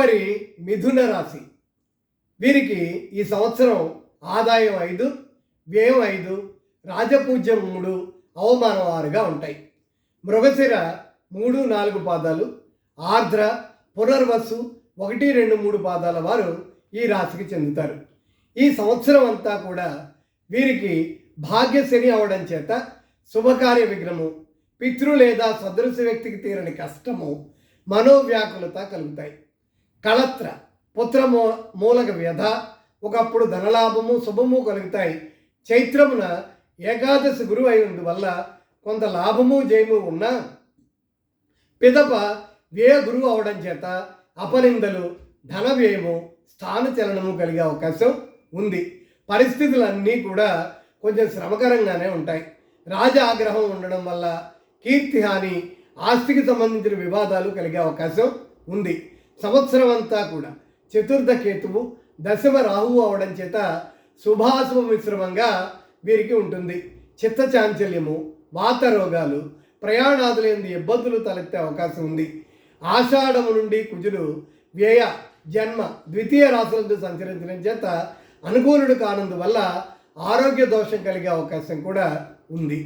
తదుపరి మిథున రాశి. వీరికి ఈ సంవత్సరం ఆదాయం ఐదు వ్యయం ఐదు రాజపూజ్యం మూడు అవమానం ఆరుగా ఉంటాయి. మృగశిర మూడు నాలుగు పాదాలు ఆర్ద్ర పునర్వసు ఒకటి రెండు మూడు పాదాల వారు ఈ రాశికి చెందుతారు. ఈ సంవత్సరం అంతా కూడా వీరికి భాగ్యశని అవడం చేత శుభకార్య విఘ్నము పితృ లేదా సదృశ వ్యక్తికి తీరని కష్టము మనోవ్యాకులత కలుగుతాయి. కళత్ర పుత్ర మూ మూలక వ్యధ ఒకప్పుడు ధనలాభము శుభము కలుగుతాయి. చైత్రమున ఏకాదశి గురువు అయినందు వల్ల కొంత లాభము జయము ఉన్నా పిదప వ్యయ గురువు అవడం చేత అపనిందలు ధన వ్యయము స్థాన చలనము కలిగే అవకాశం ఉంది. పరిస్థితులన్నీ కూడా కొంచెం శ్రమకరంగానే ఉంటాయి. రాజ ఆగ్రహం ఉండడం వల్ల కీర్తి హాని ఆస్తికి సంబంధించిన వివాదాలు కలిగే అవకాశం ఉంది. సంవత్సరం అంతా కూడా చతుర్థ కేతువు దశమ రాహువు అవడం చేత శుభాశుభ మిశ్రమంగా వీరికి ఉంటుంది. చిత్త చాంచల్యము వాత రోగాలు ప్రయాణాదులైన ఇబ్బందులు తలెత్తే అవకాశం ఉంది. ఆషాఢము నుండి కుజుడు వ్యయ జన్మ ద్వితీయ రాశులందు సంచరించడం చేత అనుకూలుడు కానందువల్ల ఆరోగ్య దోషం కలిగే అవకాశం కూడా ఉంది.